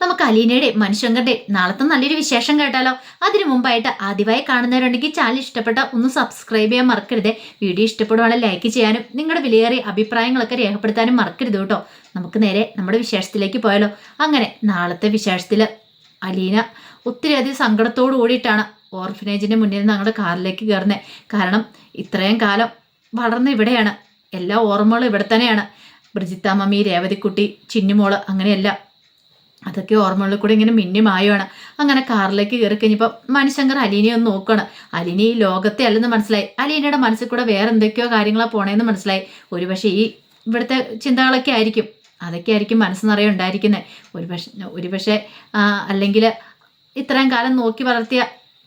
നമുക്ക് അലീനയുടെ മനുഷ്യങ്കരുടെ നാളത്തെ നല്ലൊരു വിശേഷം കേട്ടാലോ? അതിനു മുമ്പായിട്ട് ആദ്യമായി കാണുന്നവരുണ്ടെങ്കിൽ ചാനൽ ഇഷ്ടപ്പെട്ട ഒന്ന് സബ്സ്ക്രൈബ് ചെയ്യാൻ മറക്കരുത്. വീഡിയോ ഇഷ്ടപ്പെടുവാണെങ്കിൽ ലൈക്ക് ചെയ്യാനും നിങ്ങളുടെ വിലയേറിയ അഭിപ്രായങ്ങളൊക്കെ രേഖപ്പെടുത്താനും മറക്കരുത് കേട്ടോ. നമുക്ക് നേരെ നമ്മുടെ വിശേഷത്തിലേക്ക് പോയാലോ? അങ്ങനെ നാളത്തെ വിശേഷത്തിൽ അലീന ഒത്തിരിയധികം സങ്കടത്തോടു കൂടിയിട്ടാണ് ഓർഫനേജിന്റെ മുന്നിൽ നിന്ന് ഞങ്ങളുടെ കാറിലേക്ക് കയറുന്നത് കാരണം ഇത്രയും കാലം വളർന്ന ഇവിടെയാണ്. എല്ലാ ഓർമ്മകളും ഇവിടെ തന്നെയാണ്. ബ്രിജിത്ത മമ്മി രേവതിക്കുട്ടി ചിന്നുമോൾ അങ്ങനെയെല്ലാം അതൊക്കെ ഓർമ്മകളിൽ കൂടെ ഇങ്ങനെ മിന്നി മായുവാണ് അങ്ങനെ കാറിലേക്ക് കയറി കഴിഞ്ഞപ്പോൾ മനുശങ്കർ അലീനയെ ഒന്ന് നോക്കുകയാണ് അലീന ഈ ലോകത്തെ അല്ലെന്ന് മനസ്സിലായി. അലീനയുടെ മനസ്സിൽ കൂടെ വേറെ എന്തൊക്കെയോ കാര്യങ്ങളാണ് പോണേന്ന് മനസ്സിലായി. ഒരുപക്ഷെ ഈ ഇവിടുത്തെ ചിന്തകളൊക്കെ ആയിരിക്കും. അതൊക്കെ ആയിരിക്കും മനസ്സ് നിറയെ ഉണ്ടായിരിക്കുന്നത് ഒരു പക്ഷെ ഒരു പക്ഷേ അല്ലെങ്കിൽ ഇത്രയും കാലം നോക്കി വളർത്തിയ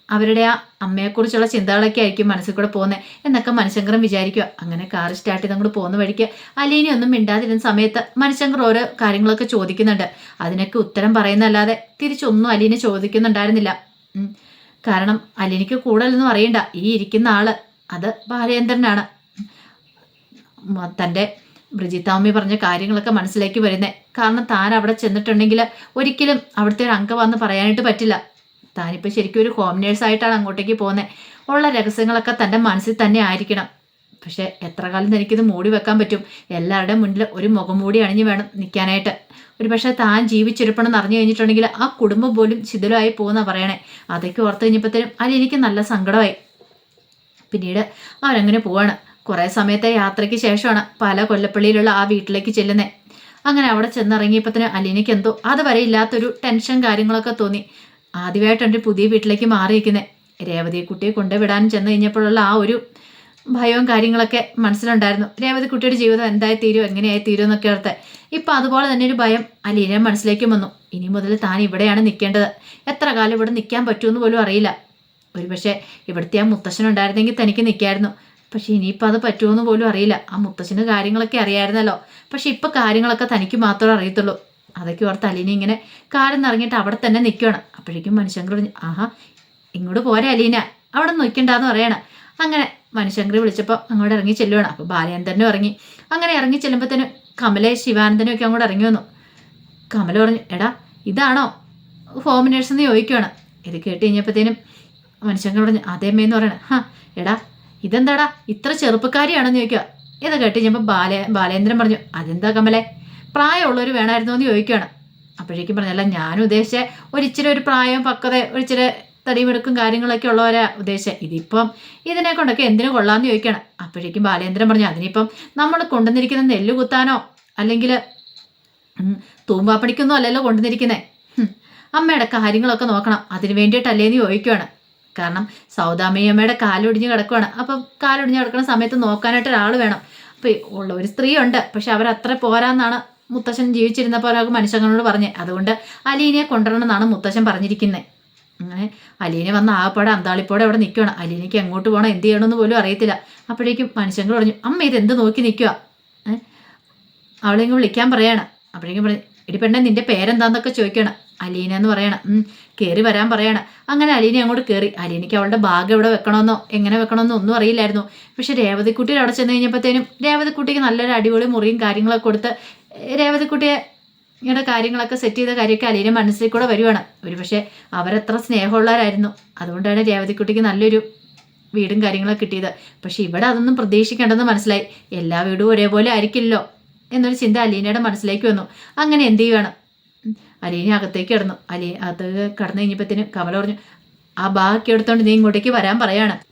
അവരുടെ ആ അമ്മയെക്കുറിച്ചുള്ള ചിന്തകളൊക്കെ ആയിരിക്കും മനസ്സിൽ കൂടെ പോകുന്നത് എന്നൊക്കെ മനുശങ്കറും വിചാരിക്കുക അങ്ങനെ കാർ സ്റ്റാർട്ട് ചെയ്ത് അങ്ങോട്ട് പോകുന്ന വഴിക്ക് അലീനി ഒന്നും മിണ്ടാതിരുന്ന സമയത്ത് മനുശങ്കർ ഓരോ കാര്യങ്ങളൊക്കെ ചോദിക്കുന്നുണ്ട്. അതിനൊക്കെ ഉത്തരം പറയുന്നല്ലാതെ തിരിച്ചൊന്നും അലീനെ ചോദിക്കുന്നുണ്ടായിരുന്നില്ല. കാരണം അലീനിക്ക് കൂടുതലൊന്നും അറിയണ്ട. ഈ ഇരിക്കുന്ന ആൾ അത് ബാലേന്ദ്രനാണ്. തന്റെ ബ്രിജിത്താമ്മി പറഞ്ഞ കാര്യങ്ങളൊക്കെ മനസ്സിലേക്ക് വരുന്നത് കാരണം താൻ അവിടെ ചെന്നിട്ടുണ്ടെങ്കിൽ ഒരിക്കലും അവിടുത്തെ ഒരു അംഗം വന്ന് പറയാനായിട്ട് പറ്റില്ല. താനിപ്പോൾ ശരിക്കും ഒരു ഹോം നേഴ്സായിട്ടാണ് അങ്ങോട്ടേക്ക് പോകുന്നത് ഉള്ള രഹസ്യങ്ങളൊക്കെ തന്റെ മനസ്സിൽ തന്നെ ആയിരിക്കണം. പക്ഷെ എത്ര കാലം തനിക്കിത് മൂടി വെക്കാൻ പറ്റും? എല്ലാവരുടെയും മുന്നിൽ ഒരു മുഖം മൂടി അണിഞ്ഞ് വേണം നിൽക്കാനായിട്ട്. ഒരു പക്ഷേ താൻ ജീവിച്ചിരിപ്പണമെന്ന് അറിഞ്ഞു കഴിഞ്ഞിട്ടുണ്ടെങ്കിൽ ആ കുടുംബം പോലും ശിഥിലമായി പോകുന്ന പറയണേ. അതൊക്കെ ഓർത്ത് കഴിഞ്ഞപ്പോഴത്തേനും അതിൽ എനിക്ക് നല്ല സങ്കടമായി. പിന്നീട് അവരങ്ങനെ പോവാണ്. കുറേ സമയത്തെ യാത്രയ്ക്ക് ശേഷമാണ് പല കൊല്ലപ്പള്ളിയിലുള്ള ആ വീട്ടിലേക്ക് ചെല്ലുന്നത് അങ്ങനെ അവിടെ ചെന്നിറങ്ങിയപ്പോഴത്തേനും അലീനയ്ക്ക് എന്തോ അതുവരെ ഇല്ലാത്തൊരു ടെൻഷൻ കാര്യങ്ങളൊക്കെ തോന്നി. ആദ്യമായിട്ടാണ് ഒരു പുതിയ വീട്ടിലേക്ക് മാറിയിരിക്കുന്നത് രേവതി കുട്ടിയെ കൊണ്ടുവിടാൻ ചെന്ന് കഴിഞ്ഞപ്പോഴുള്ള ആ ഒരു ഭയവും കാര്യങ്ങളൊക്കെ മനസ്സിലുണ്ടായിരുന്നു. രേവതി കുട്ടിയുടെ ജീവിതം എന്തായി തീരും എങ്ങനെയായി തീരും എന്നൊക്കെ ഓർത്ത് ഇപ്പം അതുപോലെ തന്നെ ഒരു ഭയം അലീന മനസ്സിലേക്കും വന്നു. ഇനി മുതൽ താൻ ഇവിടെയാണ് നിൽക്കേണ്ടത്. എത്ര കാലം ഇവിടെ നിൽക്കാൻ പറ്റുമെന്ന് പോലും അറിയില്ല. ഒരുപക്ഷെ ഇവിടുത്തെ ആ മുത്തശ്ശനുണ്ടായിരുന്നെങ്കിൽ തനിക്ക് നിൽക്കായിരുന്നു. പക്ഷേ ഇനിയിപ്പോൾ അത് പറ്റുമെന്ന് പോലും അറിയില്ല. ആ മുത്തശ്ശന് കാര്യങ്ങളൊക്കെ അറിയായിരുന്നല്ലോ. പക്ഷേ ഇപ്പം കാര്യങ്ങളൊക്കെ തനിക്ക് മാത്രമേ അറിയത്തുള്ളൂ. അതൊക്കെ ഓർത്ത് അലീന ഇങ്ങനെ നിറഞ്ഞിട്ട് അവിടെ തന്നെ നിൽക്കുകയാണ് അപ്പോഴേക്കും മനുഷ്യങ്കർ പറഞ്ഞു ആഹാ ഇങ്ങോട്ട് പോരെ അലീന അവിടെ നിൽക്കണ്ടെന്ന് പറയണം. അങ്ങനെ മനുഷ്യങ്കർ വിളിച്ചപ്പോൾ അങ്ങോട്ട് ഇറങ്ങി ചെല്ലുവാണ്. അപ്പോൾ ബാലചന്ദ്രനും ഇറങ്ങി. അങ്ങനെ ഇറങ്ങി ചെല്ലുമ്പോൾ തന്നെ കമലെ ശിവാനന്ദനും ഒക്കെ അങ്ങോട്ട് ഇറങ്ങി വന്നു. കമല പറഞ്ഞു എടാ ഇതാണോ? ഹോം നേഴ്സ് എന്ന് ചോദിക്കുവാണ്. ഇത് കേട്ട് കഴിഞ്ഞപ്പോഴത്തേനും മനുഷ്യങ്കർ പറഞ്ഞു അതേമ്മയെന്ന് പറയണം. ഹാ എടാ ഇതെന്താടാ? ഇത്ര ചെറുപ്പക്കാരിയാണെന്ന് ചോദിക്കുക ഇത് കേട്ട് കഴിഞ്ഞപ്പോൾ ബാല ബാലേന്ദ്രൻ പറഞ്ഞു അതെന്താ കമലെ? പ്രായമുള്ളവർ വേണമായിരുന്നു എന്ന് ചോദിക്കുകയാണ്. അപ്പോഴേക്കും പറഞ്ഞല്ല ഞാൻ ഉദ്ദേശിച്ച ഒരിച്ചിരി ഒരു പ്രായം പക്വത ഒരിച്ചിരി തടിമെടുക്കും കാര്യങ്ങളൊക്കെ ഉള്ളവരാ ഉദ്ദേശം ഇതിപ്പം ഇതിനെ കൊണ്ടൊക്കെ എന്തിനു കൊള്ളാമെന്ന് ചോദിക്കണം അപ്പോഴേക്കും ബാലേന്ദ്രൻ പറഞ്ഞു അതിനിപ്പം നമ്മൾ കൊണ്ടുവന്നിരിക്കുന്ന നെല്ല് കുത്താനോ അല്ലെങ്കിൽ തൂമ്പാപ്പണിക്കൊന്നും അല്ലല്ലോ കൊണ്ടുവന്നിരിക്കുന്നത് അമ്മയുടെ കാര്യങ്ങളൊക്കെ നോക്കണം. അതിന് വേണ്ടിയിട്ടല്ലേന്ന് ചോദിക്കുവാണ് കാരണം സൗദാമയമ്മയുടെ കാലൊടിഞ്ഞ് കിടക്കുവാണ്. അപ്പം കാലൊടിഞ്ഞ് കിടക്കുന്ന സമയത്ത് നോക്കാനായിട്ട് ഒരാൾ വേണം. അപ്പോൾ ഉള്ള ഒരു സ്ത്രീയുണ്ട്. പക്ഷെ അവരത്ര പോരാന്നാണ് മുത്തശ്ശൻ ജീവിച്ചിരുന്നപ്പോൾ ഒരാൾക്ക് മനുഷ്യങ്ങളോട് പറഞ്ഞേ അതുകൊണ്ട് അലീനയെ കൊണ്ടുവരണം എന്നാണ് മുത്തശ്ശൻ പറഞ്ഞിരിക്കുന്നത് അങ്ങനെ അലീന വന്ന ആപ്പാടെ അന്താളിപ്പോടെ അവിടെ നിൽക്കുകയാണ് അലീനയ്ക്ക് എങ്ങോട്ട് പോകണം എന്ത് ചെയ്യണമെന്ന് പോലും അറിയത്തില്ല. അപ്പോഴേക്കും മനുഷ്യങ്ങൾ പറഞ്ഞു അമ്മ ഇതെന്ത് നോക്കി നിൽക്കുക ഏഹ് അവളെ ഇങ്ങ് വിളിക്കാൻ പറയാണ്. അപ്പോഴേക്കും പറഞ്ഞു ഇടി പെണ്ണെ നിന്റെ പേരെന്താന്നൊക്കെ ചോദിക്കണം. അലീന എന്ന് പറയണം. കയറി വരാൻ പറയണം. അങ്ങനെ അലീന അങ്ങോട്ട് കയറി അലീനയ്ക്ക് അവളുടെ ഭാഗം എവിടെ വെക്കണമെന്നോ എങ്ങനെ വെക്കണമെന്നോ ഒന്നും അറിയില്ലായിരുന്നു. പക്ഷെ രേവതിക്കുട്ടിയുടെ അവിടെ ചെന്ന് കഴിഞ്ഞപ്പോഴത്തേനും രേവതിക്കുട്ടിക്ക് നല്ലൊരു അടിപൊളി മുറിയും കാര്യങ്ങളൊക്കെ കൊടുത്ത് രേവതിക്കുട്ടിയെ ഇങ്ങനെ കാര്യങ്ങളൊക്കെ സെറ്റ് ചെയ്ത കാര്യമൊക്കെ അലീന മനസ്സിൽ കൂടെ വരുവാണ്. ഒരു പക്ഷേ അവരത്ര സ്നേഹമുള്ളവരായിരുന്നു. അതുകൊണ്ടാണ് രേവതിക്കുട്ടിക്ക് നല്ലൊരു വീടും കാര്യങ്ങളൊക്കെ കിട്ടിയത്. പക്ഷേ ഇവിടെ അതൊന്നും പ്രതീക്ഷിക്കേണ്ടെന്ന് മനസ്സിലായി. എല്ലാ വീടും ഒരേപോലെ ആയിരിക്കില്ലല്ലോ എന്നൊരു ചിന്ത അലീനയുടെ മനസ്സിലേക്ക് വന്നു. അങ്ങനെ എന്ത് ചെയ്യുവാണ്. അലീന അകത്തേക്ക് കിടന്നു. അലീ അത് കടന്നു കഴിഞ്ഞപ്പോഴത്തേനും കമല പറഞ്ഞു ആ ബാക്കി എടുത്തോണ്ട് നീ ഇങ്ങോട്ടേക്ക് വരാൻ പറയാണ്.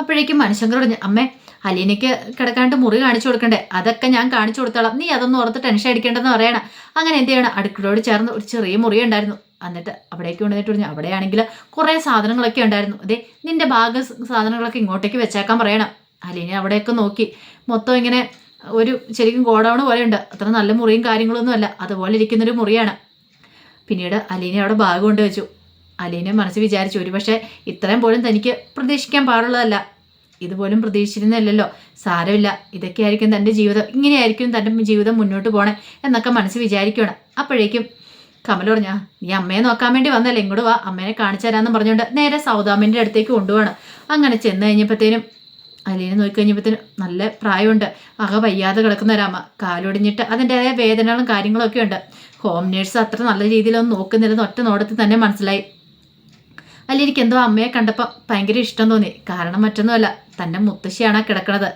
അപ്പോഴേക്കും മനുഷ്യങ്കർ പറഞ്ഞു അമ്മേ അലീനയ്ക്ക് കിടക്കാണ്ട് മുറി കാണിച്ചു കൊടുക്കണ്ടേ? അതൊക്കെ ഞാൻ കാണിച്ചു കൊടുത്തോളാം. നീ അതൊന്നും ഓർത്ത് ടെൻഷൻ അടിക്കേണ്ടെന്ന് പറയണം അങ്ങനെ എന്ത് ചെയ്യണം? അടുക്കളയോട് ചേർന്ന് ഒരു ചെറിയ മുറി ഉണ്ടായിരുന്നു. എന്നിട്ട് അവിടേക്ക് കൊണ്ടുവന്നിട്ട് പറഞ്ഞു അവിടെയാണെങ്കിൽ കുറേ സാധനങ്ങളൊക്കെ ഉണ്ടായിരുന്നു. അതെ നിന്റെ ഭാഗ സാധനങ്ങളൊക്കെ ഇങ്ങോട്ടേക്ക് വെച്ചേക്കാൻ പറയണം. അലീന അവിടെയൊക്കെ നോക്കി. മൊത്തം ഇങ്ങനെ ഒരു ശരിക്കും ഗോഡൗൺ ഉണ്ട് അത്ര നല്ല മുറിയും കാര്യങ്ങളൊന്നും അല്ല അതുപോലെ ഇരിക്കുന്നൊരു മുറിയാണ്. പിന്നീട് അലീന അവിടെ ബാഗ് കൊണ്ട് വെച്ചു അലീന മനസ്സ് ഒരു പക്ഷേ ഇത്രയും പോലും തനിക്ക് പ്രതീക്ഷിക്കാൻ പാടുള്ളതല്ല. ഇതുപോലും പ്രതീക്ഷിച്ചിരുന്നില്ലല്ലോ സാരമില്ല. ഇതൊക്കെ ആയിരിക്കും തന്റെ ജീവിതം ഇങ്ങനെയായിരിക്കും തന്റെ ജീവിതം മുന്നോട്ട് പോകണേ എന്നൊക്കെ മനസ്സ് വിചാരിക്കുകയാണ്. അപ്പോഴേക്കും കമൽ പറഞ്ഞാ നീ അമ്മയെ നോക്കാൻ വേണ്ടി വന്നല്ലേ? ഇങ്ങോട്ട് വാ. അമ്മേനെ കാണിച്ചു തരാമെന്ന് പറഞ്ഞുകൊണ്ട് നേരെ സൗദാമിന്റെ അടുത്തേക്ക് കൊണ്ടുപോകണം അങ്ങനെ ചെന്ന് കഴിഞ്ഞപ്പോഴത്തേനും അലീനെ നോക്കി കഴിഞ്ഞപ്പോഴത്തേനും നല്ല പ്രായമുണ്ട്. അക വയ്യാതെ കിടക്കുന്ന ഒരമ്മ കാലൊടിഞ്ഞിട്ട് അതിന്റെതായ വേദനകളും കാര്യങ്ങളൊക്കെ ഉണ്ട്. ഹോം നേഴ്സ് അത്ര നല്ല രീതിയിലൊന്നും നോക്കുന്നില്ലെന്ന് ഒറ്റ നോട്ടത്തിൽ തന്നെ മനസ്സിലായി. അല്ല എനിക്ക് എന്തോ അമ്മയെ കണ്ടപ്പോൾ ഭയങ്കര ഇഷ്ടം തോന്നി. കാരണം മറ്റൊന്നുമല്ല തന്റെ മുത്തശ്ശിയാണ് കിടക്കണത്.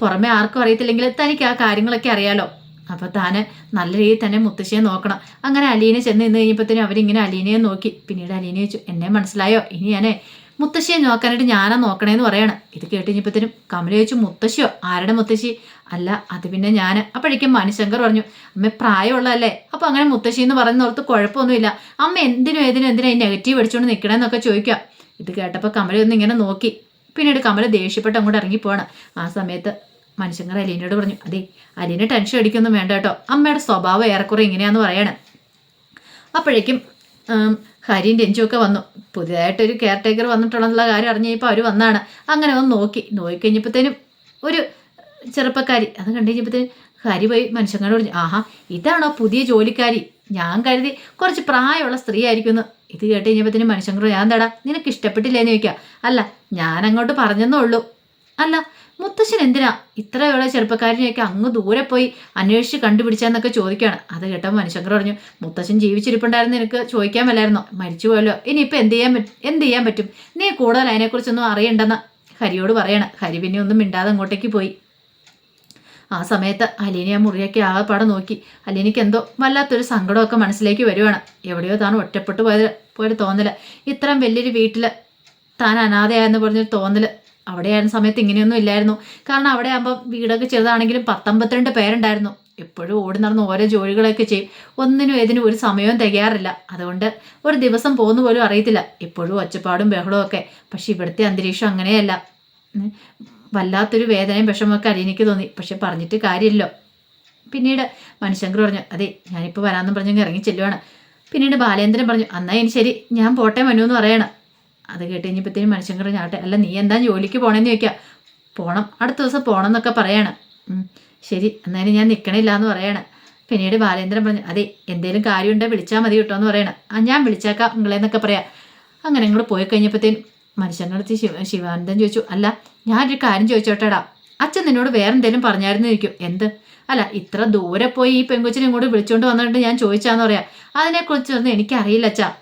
പുറമെ ആർക്കും അറിയത്തില്ലെങ്കിൽ തനിക്ക് ആ കാര്യങ്ങളൊക്കെ അറിയാലോ. അപ്പോൾ താന് നല്ല രീതിയിൽ തന്നെ മുത്തശ്ശിയെ നോക്കണം. അങ്ങനെ അലീനെ ചെന്ന് നിന്ന് കഴിഞ്ഞപ്പോഴത്തേനും അവരിങ്ങനെ അലീനയെ നോക്കി. പിന്നീട് അലീനെ ചോദിച്ചു എന്നെ മനസ്സിലായോ? ഇനി ഞാനേ മുത്തശ്ശിയെ നോക്കാനായിട്ട് ഞാനാ നോക്കണേന്ന് പറയണം. ഇത് കേട്ട് കഴിഞ്ഞപ്പോഴത്തേനും കമല ചോദിച്ചു മുത്തശ്ശിയോ? ആരുടെ മുത്തശ്ശി? അല്ല അത് പിന്നെ ഞാൻ അപ്പോഴേക്കും മനുശങ്കർ പറഞ്ഞു അമ്മ പ്രായമുള്ളതല്ലേ? അപ്പോൾ അങ്ങനെ മുത്തശ്ശി എന്ന് പറയുന്നോർത്ത് കുഴപ്പമൊന്നുമില്ല. അമ്മ എന്തിനും ഏതിനും എന്തിനും ഈ നെഗറ്റീവ് അടിച്ചുകൊണ്ട് നിൽക്കണമെന്നൊക്കെ ചോദിക്കുക ഇത് കേട്ടപ്പോൾ കമല ഒന്ന് ഇങ്ങനെ നോക്കി. പിന്നീട് കമല ദേഷ്യപ്പെട്ട് അങ്ങോട്ട് ഇറങ്ങിപ്പോവാണ് ആ സമയത്ത് മനുഷ്യങ്കർ അലീനയോട് പറഞ്ഞു അതെ അലീന ടെൻഷൻ അടിക്കൊന്നും വേണ്ട കേട്ടോ. അമ്മയുടെ സ്വഭാവം ഏറെക്കുറെ ഇങ്ങനെയാന്ന് പറയാണ്. അപ്പോഴേക്കും ഹരിയും രഞ്ജുവൊക്കെ വന്നു. പുതിയതായിട്ടൊരു കെയർ ടേക്കർ വന്നിട്ടുള്ള കാര്യം അറിഞ്ഞപ്പോൾ അവർ വന്നാണ്. അങ്ങനെ ഒന്ന് നോക്കി. നോക്കിക്കഴിഞ്ഞപ്പോഴത്തേനും ഒരു ചെറുപ്പക്കാരി അത് കണ്ടു കഴിഞ്ഞപ്പോഴത്തേനും ഹരി പോയി മനുഷ്യങ്ങളോട് പറഞ്ഞു ആഹാ ഇതാണോ പുതിയ ജോലിക്കാരി? ഞാൻ കരുതി കുറച്ച് പ്രായമുള്ള സ്ത്രീ ആയിരിക്കുന്നു ഇത് കേട്ട് കഴിഞ്ഞപ്പോഴത്തേനും മനുഷ്യങ്ങളോട് ഞാൻ എന്താടാ നിനക്ക് ഇഷ്ടപ്പെട്ടില്ലേന്ന് ചോദിക്കാം. അല്ല ഞാൻ അങ്ങോട്ട് പറഞ്ഞെന്നേ ഉള്ളൂ. അല്ല മുത്തശ്ശൻ എന്തിനാ ഇത്രയുള്ള ചെറുപ്പക്കാരനെയൊക്കെ അങ്ങ് ദൂരെ പോയി അന്വേഷിച്ച് കണ്ടുപിടിച്ചാന്നൊക്കെ ചോദിക്കുകയാണ്. അത് കേട്ടപ്പോൾ മനുഷ്യങ്കർ പറഞ്ഞു മുത്തശ്ശൻ ജീവിച്ചിരിപ്പുണ്ടായിരുന്നു എനിക്ക് ചോദിക്കാൻ മേലായിരുന്നോ മരിച്ചു പോയല്ലോ. ഇനിയിപ്പോൾ എന്ത് ചെയ്യാൻ പറ്റും എന്ത് ചെയ്യാൻ പറ്റും? നീ കൂടുതൽ അതിനെക്കുറിച്ചൊന്നും അറിയണ്ടെന്ന്. ഹരിയോട് പറയണം ഹരി പിന്നെ ഒന്നും മിണ്ടാതെ അങ്ങോട്ടേക്ക് പോയി. ആ സമയത്ത് അലീനെ ആ മുറിയൊക്കെ ആകെപ്പാടെ നോക്കി. അലീനയ്ക്ക് എന്തോ വല്ലാത്തൊരു സങ്കടമൊക്കെ മനസ്സിലേക്ക് വരുവാണ്. എവിടെയോ താൻ ഒറ്റപ്പെട്ടു പോയത് പോയൊരു തോന്നൽ. ഇത്രയും വലിയൊരു വീട്ടിൽ താൻ അനാഥയായെന്ന് പറഞ്ഞൊരു തോന്നൽ അവിടെ ആയിരുന്ന സമയത്ത് ഇങ്ങനെയൊന്നും ഇല്ലായിരുന്നു. കാരണം അവിടെ ആകുമ്പോൾ വീടൊക്കെ ചെറുതാണെങ്കിലും പത്തമ്പത്തിരണ്ട് പേരുണ്ടായിരുന്നു. എപ്പോഴും ഓടി നടന്ന് ഓരോ ജോലികളൊക്കെ ചെയ്യും. ഒന്നിനും ഏതിനും ഒരു സമയവും തികയാറില്ല. അതുകൊണ്ട് ഒരു ദിവസം പോകുന്ന പോലും അറിയത്തില്ല. എപ്പോഴും ഒച്ചപ്പാടും ബഹളവും ഒക്കെ. പക്ഷെ ഇവിടുത്തെ അന്തരീക്ഷം അങ്ങനെയല്ല. വല്ലാത്തൊരു വേദനയും വിഷമമൊക്കെ അലീനയ്ക്ക് തോന്നി. പക്ഷെ പറഞ്ഞിട്ട് കാര്യമില്ലല്ലോ. പിന്നീട് മനുഷ്യങ്കർ പറഞ്ഞു അതെ ഞാനിപ്പോൾ വരാമെന്ന് പറഞ്ഞങ്ങ് ഇറങ്ങി ചെല്ലുവാണ്. പിന്നീട് ബാലേന്ദ്രൻ പറഞ്ഞു അന്നായി ഇനി ശരി ഞാൻ പോട്ടെ മനു എന്ന് പറയണം. അത് കേട്ട് കഴിഞ്ഞപ്പോഴത്തേനും മനുഷ്യങ്കർ ചാട്ടെ അല്ല നീ എന്താ ജോലിക്ക് പോകണമെന്ന് ചോദിക്കാം. പോണം അടുത്ത ദിവസം പോകണം എന്നൊക്കെ പറയാണ്. ശരി എന്നാലും ഞാൻ നിൽക്കണില്ല എന്ന് പറയാണ്. പിന്നീട് ബാലേന്ദ്രൻ പറഞ്ഞു അതെ എന്തേലും കാര്യമുണ്ടോ വിളിച്ചാൽ മതി കിട്ടോ എന്ന് പറയണം. ആ ഞാൻ വിളിച്ചേക്കാം നിങ്ങളെന്നൊക്കെ പറയാം. അങ്ങനെ നിങ്ങൾ പോയി കഴിഞ്ഞപ്പോഴത്തേനും മനുഷ്യനടുത്ത് ശിവ ശിവാനന്ദൻ ചോദിച്ചു അല്ല ഞാനൊരു കാര്യം ചോദിച്ചോട്ടേടാ. അച്ഛൻ നിന്നോട് വേറെ എന്തേലും പറഞ്ഞായിരുന്നു ചോദിക്കും. എന്ത്? അല്ല ഇത്ര ദൂരെ പോയി ഈ പെങ്കൊച്ചിനെ ഇങ്ങോട്ട് വിളിച്ചുകൊണ്ട് വന്നിട്ട് ഞാൻ ചോദിച്ചാന്ന് പറയാം. അതിനെക്കുറിച്ചൊന്നും എനിക്കറിയില്ല അച്ഛാ.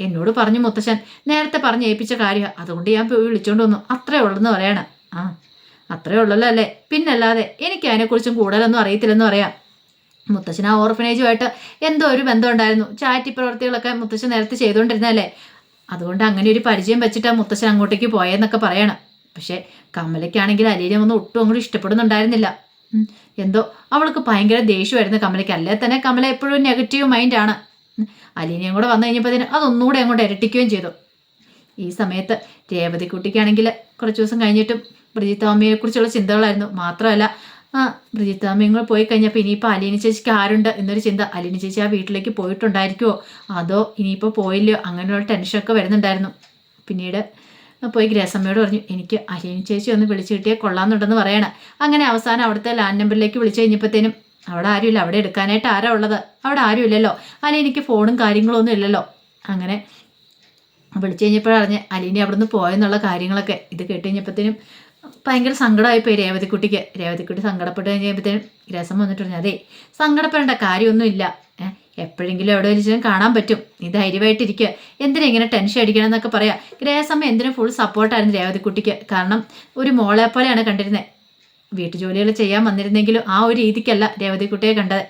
എന്നോട് പറഞ്ഞു മുത്തശ്ശൻ. നേരത്തെ പറഞ്ഞ് ഏൽപ്പിച്ച കാര്യം. അതുകൊണ്ട് ഞാൻ പോയി വിളിച്ചോണ്ട് വന്നു. അത്രേ ഉള്ളെന്ന് പറയണം. ആ അത്രേ ഉള്ളല്ലോ അല്ലേ? പിന്നല്ലാതെ എനിക്ക് അതിനെക്കുറിച്ചും കൂടുതലൊന്നും അറിയത്തില്ലെന്ന് പറയാം. മുത്തശ്ശൻ ആ ഓർഫനേജുമായിട്ട് എന്തോ ഒരു ബന്ധം ഉണ്ടായിരുന്നു. ചാറ്റി പ്രവർത്തികളൊക്കെ മുത്തശ്ശൻ നേരത്തെ ചെയ്തുകൊണ്ടിരുന്നല്ലേ അതുകൊണ്ട് അങ്ങനെ ഒരു പരിചയം വെച്ചിട്ടാണ് മുത്തശ്ശൻ അങ്ങോട്ടേക്ക് പോയെന്നൊക്കെ പറയണം. പക്ഷേ കമലയ്ക്കാണെങ്കിൽ അലീനെ ഒന്നും ഒട്ടും അങ്ങോട്ട് ഇഷ്ടപ്പെടുന്നുണ്ടായിരുന്നില്ല. എന്തോ അവൾക്ക് ഭയങ്കര ദേഷ്യമായിരുന്നു കമലയ്ക്ക്. അല്ലേ തന്നെ കമല എപ്പോഴും നെഗറ്റീവ് മൈൻഡാണ് അലീനയും കൂടെ വന്നു കഴിഞ്ഞപ്പോൾ അതൊന്നുകൂടെ അങ്ങോട്ട് ഇരട്ടിക്കുകയും ചെയ്തു. ഈ സമയത്ത് രേവതിക്കുട്ടിക്കാണെങ്കിൽ കുറച്ച് ദിവസം കഴിഞ്ഞിട്ടും ബ്രിജിത്താമ്മയെക്കുറിച്ചുള്ള ചിന്തകളായിരുന്നു. മാത്രമല്ല ആ ബ്രിജിത്താമ്മയും കൂടെ പോയി കഴിഞ്ഞപ്പോൾ ഇനിയിപ്പോൾ അലീന ചേച്ചിക്ക് ആരുണ്ട് എന്നൊരു ചിന്ത. അലീന ചേച്ചി ആ വീട്ടിലേക്ക് പോയിട്ടുണ്ടായിരിക്കുമോ അതോ ഇനിയിപ്പോൾ പോയില്ലയോ? അങ്ങനെയുള്ള ടെൻഷനൊക്കെ വരുന്നുണ്ടായിരുന്നു. പിന്നീട് പോയി ഗ്രേസമ്മയോട് പറഞ്ഞു എനിക്ക് അലീന ചേച്ചി ഒന്ന് വിളിച്ചു കിട്ടിയാൽ കൊള്ളാമെന്നുണ്ടെന്ന് പറയണം. അങ്ങനെ അവസാനം അവിടുത്തെ ലാൻഡ് നമ്പറിലേക്ക് വിളിച്ചു കഴിഞ്ഞപ്പോഴത്തേനും അവിടെ ആരുമില്ല. അവിടെ എടുക്കാനായിട്ട് ആരാ ഉള്ളത്? അവിടെ ആരുമില്ലല്ലോ. എനിക്ക് ഫോണും കാര്യങ്ങളും ഒന്നും ഇല്ലല്ലോ. അങ്ങനെ വിളിച്ചു കഴിഞ്ഞപ്പോഴറിഞ്ഞ് അലീന അവിടുന്ന് പോയെന്നുള്ള കാര്യങ്ങളൊക്കെ ഇത് കേട്ട് കഴിഞ്ഞപ്പോഴത്തേനും ഭയങ്കര സങ്കടമായിപ്പോയി രേവതിക്കുട്ടിക്ക്. രേവതിക്കുട്ടി സങ്കടപ്പെട്ട് കഴിഞ്ഞപ്പോഴത്തേനും രസം വന്നിട്ട് പറഞ്ഞു അതെ സങ്കടപ്പെടേണ്ട കാര്യമൊന്നുമില്ല. എപ്പോഴെങ്കിലും എവിടെ വെച്ചാലും കാണാൻ പറ്റും. നീ ധൈര്യമായിട്ടിരിക്കുക എന്തിനാ ഇങ്ങനെ ടെൻഷൻ അടിക്കണം എന്നൊക്കെ പറയാം ഗ്രേസമ്മ എന്തിനും ഫുൾ സപ്പോർട്ടായിരുന്നു രേവതിക്കുട്ടിക്ക്. കാരണം ഒരു മോളെ പോലെയാണ് കണ്ടിരുന്നത് വീട്ടുജോലികൾ ചെയ്യാൻ വന്നിരുന്നെങ്കിലും ആ ഒരു രീതിക്കല്ല രേവതിക്കുട്ടിയെ കണ്ടത്.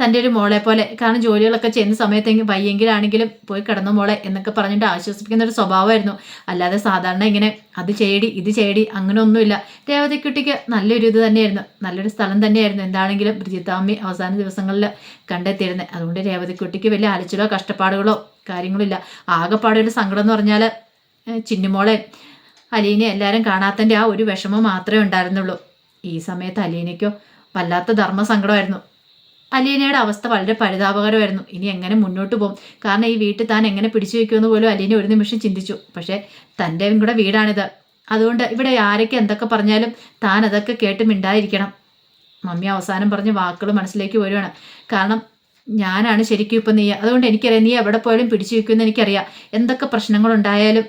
തന്റെ ഒരു മോളെ പോലെ. കാരണം ജോലികളൊക്കെ ചെയ്യുന്ന സമയത്തെങ്കിലും വയ്യെങ്കിലാണെങ്കിലും പോയി കിടന്നു മോളെ എന്നൊക്കെ പറഞ്ഞിട്ട് ആശ്വസിപ്പിക്കുന്ന ഒരു സ്വഭാവമായിരുന്നു. അല്ലാതെ സാധാരണ ഇങ്ങനെ അത് ചെയ്യടി ഇത് ചെയ്യടി അങ്ങനെ ഒന്നുമില്ല രേവതിക്കുട്ടിക്ക് നല്ലൊരു ഇത് തന്നെയായിരുന്നു. നല്ലൊരു സ്ഥലം തന്നെയായിരുന്നു എന്താണെങ്കിലും ബ്രിജിത്താമ്മി അവസാന ദിവസങ്ങളിൽ കണ്ടെത്തിയിരുന്നത് അതുകൊണ്ട് രേവതിക്കുട്ടിക്ക് വലിയ അലച്ചിലോ കഷ്ടപ്പാടുകളോ കാര്യങ്ങളില്ല. ആകെപ്പാടെ ഒരു സങ്കടം എന്ന് പറഞ്ഞാൽ ചിന്നുമോളെ അലീനെ എല്ലാവരും കാണാത്തതിന്റെ ആ ഒരു വിഷമം മാത്രമേ ഉണ്ടായിരുന്നുള്ളൂ. ഈ സമയത്ത് അലീനയ്ക്കോ വല്ലാത്ത ധർമ്മസങ്കടമായിരുന്നു. അലീനയുടെ അവസ്ഥ വളരെ പരിതാപകരമായിരുന്നു. ഇനി എങ്ങനെ മുന്നോട്ട് പോകും കാരണം ഈ വീട്ടിൽ താൻ എങ്ങനെ പിടിച്ചു വയ്ക്കുമെന്ന് പോലും അലീന ഒരു നിമിഷം ചിന്തിച്ചു. പക്ഷേ തന്റെയും കൂടെ വീടാണിത്. അതുകൊണ്ട് ഇവിടെ ആരൊക്കെ എന്തൊക്കെ പറഞ്ഞാലും താൻ അതൊക്കെ കേട്ട് മിണ്ടായിരിക്കണം മമ്മി അവസാനം പറഞ്ഞ വാക്കുകൾ മനസ്സിലേക്ക് വരുവാണ്. കാരണം ഞാനാണ് ശരിക്കും ഇപ്പം നീ അതുകൊണ്ട് എനിക്കറിയാം നീ എവിടെ പോയാലും പിടിച്ചു വയ്ക്കുമെന്ന് എനിക്കറിയാം. എന്തൊക്കെ പ്രശ്നങ്ങളുണ്ടായാലും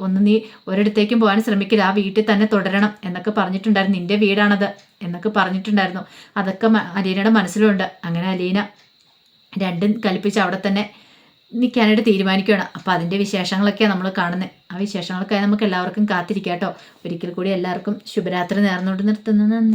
ഒന്ന് നീ ഒരിടത്തേക്കും പോകാൻ ശ്രമിക്കില്ല. ആ വീട്ടിൽ തന്നെ തുടരണം എന്നൊക്കെ പറഞ്ഞിട്ടുണ്ടായിരുന്നു. നിന്റെ വീടാണത് എന്നൊക്കെ പറഞ്ഞിട്ടുണ്ടായിരുന്നു. അതൊക്കെ അലീനയുടെ മനസ്സിലുണ്ട്. അങ്ങനെ അലീന രണ്ടും കൽപ്പിച്ച് അവിടെ തന്നെ നിൽക്കാനായിട്ട് തീരുമാനിക്കുകയാണ്. അപ്പോൾ അതിന്റെ വിശേഷങ്ങളൊക്കെയാണ് നമ്മൾ കാണുന്നത്. ആ വിശേഷങ്ങൾക്കായി നമുക്ക് എല്ലാവർക്കും കാത്തിരിക്കാം കേട്ടോ. ഒരിക്കൽ കൂടി എല്ലാവർക്കും ശുഭരാത്രി നേർന്നുകൊണ്ട് നിർത്തുന്നു. നന്ദി.